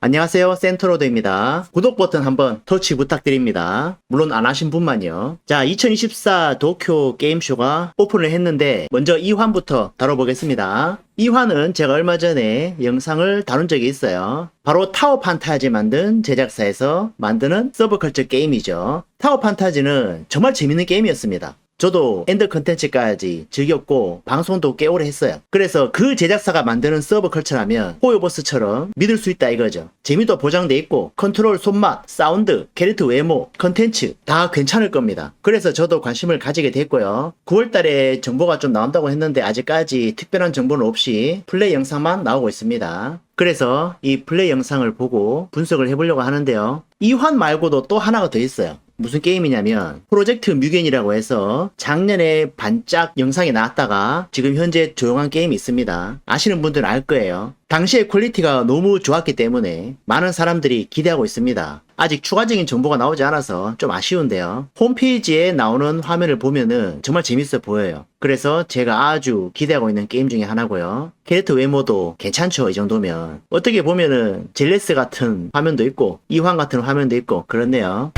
안녕하세요. 센터로드입니다. 구독 버튼 한번 터치 부탁드립니다. 물론 안 하신 분만요. 자2024 도쿄 게임쇼가 오픈을 했는데 먼저 2환부터 다뤄보겠습니다. 2환은 제가 얼마 전에 영상을 다룬 적이 있어요. 바로 타워 판타지 만든 제작사에서 만드는 서브컬처 게임이죠. 타워 판타지는 정말 재밌는 게임이었습니다 저도 엔더 컨텐츠까지 즐겼고 방송도 꽤 오래 했어요. 그래서 그 제작사가 만드는 서브 컬처라면 호요버스처럼 믿을 수 있다 이거죠. 재미도 보장돼 있고 컨트롤 손맛, 사운드, 캐릭터 외모, 컨텐츠 다 괜찮을 겁니다. 그래서 저도 관심을 가지게 됐고요. 9월달에 정보가 좀 나온다고 했는데 아직까지 특별한 정보는 없이 플레이 영상만 나오고 있습니다. 그래서 이 플레이 영상을 보고 분석을 해보려고 하는데요. 이 환 말고도 또 하나가 더 있어요. 무슨 게임이냐면 프로젝트 뮤겐이라고 해서 작년에 반짝 영상이 나왔다가 지금 현재 조용한 게임이 있습니다. 아시는 분들은 알 거예요. 당시의 퀄리티가 너무 좋았기 때문에 많은 사람들이 기대하고 있습니다. 아직 추가적인 정보가 나오지 않아서 좀 아쉬운데요. 홈페이지에 나오는 화면을 보면은 정말 재밌어 보여요. 그래서 제가 아주 기대하고 있는 게임 중에 하나고요. 캐릭터 외모도 괜찮죠, 이 정도면. 어떻게 보면은 젤레스 같은 화면도 있고, 이황 같은 화면도 있고, 그렇네요.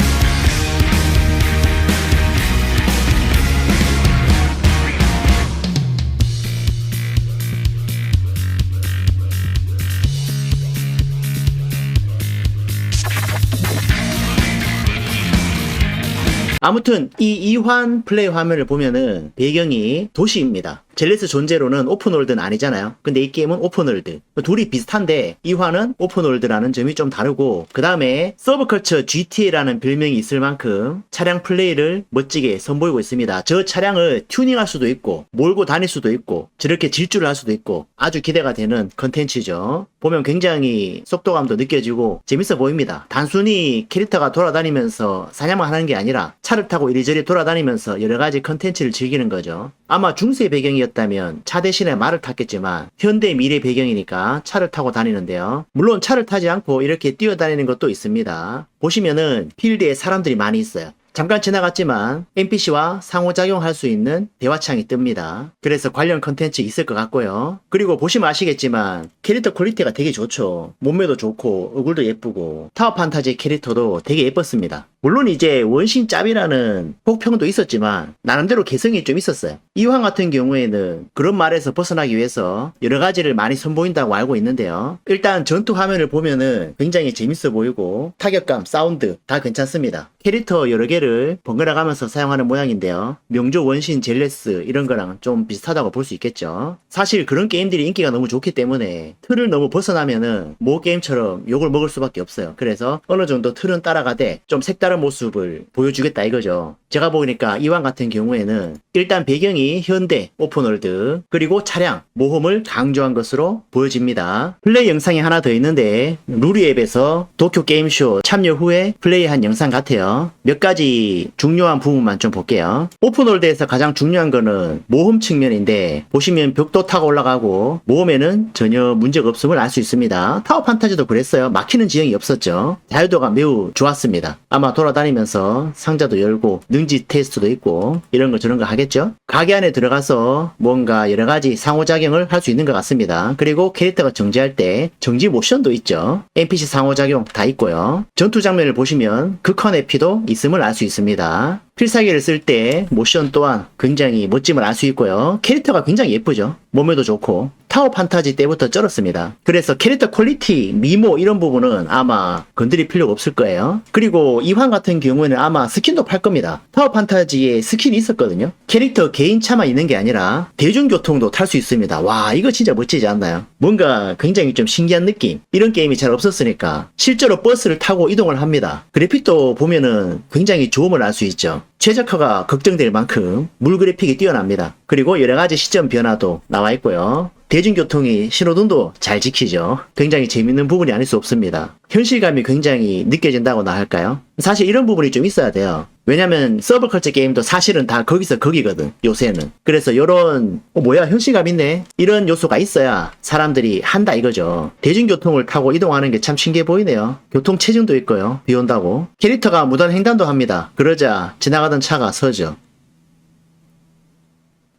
아무튼 이 이환 플레이 화면을 보면은 배경이 도시입니다. 젤레스 존재로는 오픈월드는 아니잖아요. 근데 이 게임은 오픈월드. 둘이 비슷한데 이환은 오픈월드라는 점이 좀 다르고 그 다음에 서브컬처 GTA라는 별명이 있을 만큼 차량 플레이를 멋지게 선보이고 있습니다. 저 차량을 튜닝할 수도 있고 몰고 다닐 수도 있고 저렇게 질주를 할 수도 있고 아주 기대가 되는 컨텐츠죠. 보면 굉장히 속도감도 느껴지고 재밌어 보입니다. 단순히 캐릭터가 돌아다니면서 사냥만 하는 게 아니라 차를 타고 이리저리 돌아다니면서 여러 가지 컨텐츠를 즐기는 거죠. 아마 중세 배경이었 다면 차 대신에 말을 탔겠지만 현대 미래 배경이니까 차를 타고 다니는데요. 물론 차를 타지 않고 이렇게 뛰어다니는 것도 있습니다. 보시면은 필드에 사람들이 많이 있어요. 잠깐 지나갔지만 NPC와 상호작용할 수 있는 대화창이 뜹니다. 그래서 관련 컨텐츠 있을 것 같고요. 그리고 보시면 아시겠지만 캐릭터 퀄리티가 되게 좋죠. 몸매도 좋고 얼굴도 예쁘고 타워 판타지 캐릭터도 되게 예뻤습니다. 물론 이제 원신 짭이라는 혹평도 있었지만 나름대로 개성이 좀 있었어요. 이황 같은 경우에는 그런 말에서 벗어나기 위해서 여러 가지를 많이 선보인다고 알고 있는데요. 일단 전투 화면을 보면은 굉장히 재밌어 보이고 타격감, 사운드 다 괜찮습니다. 캐릭터 여러 개를 번갈아 가면서 사용하는 모양인데요. 명조 원신 젤레스 이런 거랑 좀 비슷하다고 볼 수 있겠죠. 사실 그런 게임들이 인기가 너무 좋기 때문에 틀을 너무 벗어나면은 모 게임처럼 욕을 먹을 수밖에 없어요. 그래서 어느 정도 틀은 따라가되 좀 색 다른 모습을 보여주겠다 이거죠. 제가 보니까 이왕 같은 경우에는 일단 배경이 현대 오픈월드 그리고 차량 모험을 강조한 것으로 보여집니다. 플레이 영상이 하나 더 있는데 루리 앱에서 도쿄 게임쇼 참여 후에 플레이한 영상 같아요. 몇 가지 중요한 부분만 좀 볼게요. 오픈월드에서 가장 중요한 거는 모험 측면인데 보시면 벽도 타고 올라가고 모험에는 전혀 문제가 없음을 알 수 있습니다. 타워 판타지도 그랬어요. 막히는 지형이 없었죠. 자유도가 매우 좋았습니다. 아마 돌아다니면서 상자도 열고 능지 테스트도 있고 이런 거 저런 거 하겠죠. 가게 안에 들어가서 뭔가 여러 가지 상호작용을 할 수 있는 것 같습니다. 그리고 캐릭터가 정지할 때 정지 모션도 있죠. NPC 상호작용 다 있고요. 전투 장면을 보시면 극한 에피도 있음을 알 수 있습니다. 필살기를 쓸 때 모션 또한 굉장히 멋짐을 알 수 있고요. 캐릭터가 굉장히 예쁘죠. 몸매도 좋고 타워 판타지 때부터 쩔었습니다. 그래서 캐릭터 퀄리티, 미모 이런 부분은 아마 건드릴 필요가 없을 거예요. 그리고 이환 같은 경우에는 아마 스킨도 팔 겁니다. 타워 판타지에 스킨이 있었거든요. 캐릭터 개인차만 있는 게 아니라 대중교통도 탈 수 있습니다. 와 이거 진짜 멋지지 않나요? 뭔가 굉장히 좀 신기한 느낌. 이런 게임이 잘 없었으니까 실제로 버스를 타고 이동을 합니다. 그래픽도 보면은 굉장히 좋음을 알 수 있죠. 최적화가 걱정될 만큼 물 그래픽이 뛰어납니다. 그리고 여러 가지 시점 변화도 나와 있고요. 대중교통이 신호등도 잘 지키죠. 굉장히 재밌는 부분이 아닐 수 없습니다. 현실감이 굉장히 느껴진다고나 할까요? 사실 이런 부분이 좀 있어야 돼요. 왜냐면 서브컬처 게임도 사실은 다 거기서 거기거든 요새는 그래서 요런 어 뭐야 현실감 있네 이런 요소가 있어야 사람들이 한다 이거죠 대중교통을 타고 이동하는 게 참 신기해 보이네요 교통 체증도 있고요 비 온다고 캐릭터가 무단 횡단도 합니다 그러자 지나가던 차가 서죠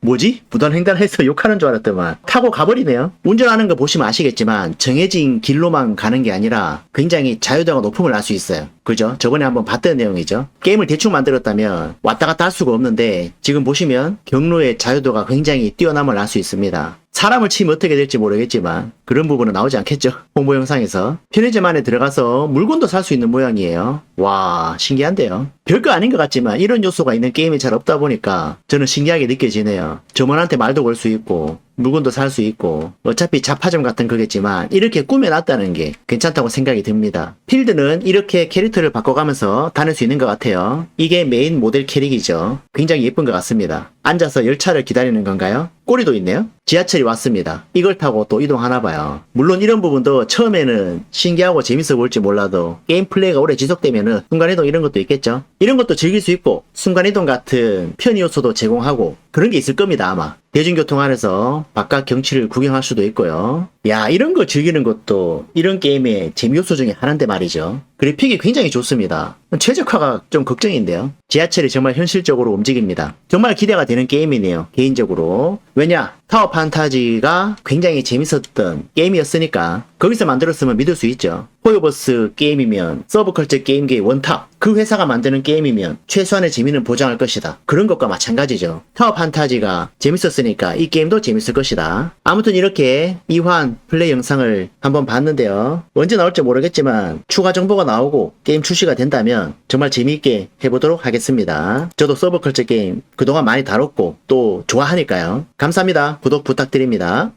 뭐지? 무단횡단해서 욕하는 줄 알았더만 타고 가버리네요. 운전하는 거 보시면 아시겠지만 정해진 길로만 가는 게 아니라 굉장히 자유도가 높음을 알 수 있어요. 그죠? 저번에 한번 봤던 내용이죠. 게임을 대충 만들었다면 왔다 갔다 할 수가 없는데 지금 보시면 경로의 자유도가 굉장히 뛰어남을 알 수 있습니다. 사람을 치면 어떻게 될지 모르겠지만 그런 부분은 나오지 않겠죠. 홍보 영상에서 편의점 안에 들어가서 물건도 살 수 있는 모양이에요. 와 신기한데요. 별거 아닌 것 같지만 이런 요소가 있는 게임이 잘 없다 보니까 저는 신기하게 느껴지네요. 점원한테 말도 걸 수 있고 물건도 살 수 있고 어차피 자파점 같은 거겠지만 이렇게 꾸며놨다는 게 괜찮다고 생각이 듭니다. 필드는 이렇게 캐릭터를 바꿔가면서 다닐 수 있는 것 같아요. 이게 메인 모델 캐릭이죠. 굉장히 예쁜 것 같습니다. 앉아서 열차를 기다리는 건가요? 꼬리도 있네요. 지하철이 왔습니다. 이걸 타고 또 이동하나 봐요. 물론 이런 부분도 처음에는 신기하고 재밌어 보일지 몰라도 게임 플레이가 오래 지속되면은 순간이동 이런 것도 있겠죠. 이런 것도 즐길 수 있고 순간이동 같은 편의 요소도 제공하고 그런 게 있을 겁니다 아마. 대중교통 안에서 바깥 경치를 구경할 수도 있고요. 야 이런 거 즐기는 것도 이런 게임의 재미 요소 중에 하나인데 말이죠. 그래픽이 굉장히 좋습니다. 최적화가 좀 걱정인데요. 지하철이 정말 현실적으로 움직입니다. 정말 기대가 되는 게임이네요. 개인적으로. 왜냐? 타워 판타지가 굉장히 재밌었던 게임이었으니까 거기서 만들었으면 믿을 수 있죠. 호요버스 게임이면 서브컬처 게임계의 원탑 그 회사가 만드는 게임이면 최소한의 재미는 보장할 것이다. 그런 것과 마찬가지죠. 타워 판타지가 재밌었으니까 이 게임도 재밌을 것이다. 아무튼 이렇게 이환 플레이 영상을 한번 봤는데요. 언제 나올지 모르겠지만 추가 정보가 나오고 게임 출시가 된다면 정말 재미있게 해보도록 하겠습니다. 저도 서브컬처 게임 그동안 많이 다뤘고 또 좋아하니까요. 감사합니다. 구독 부탁드립니다.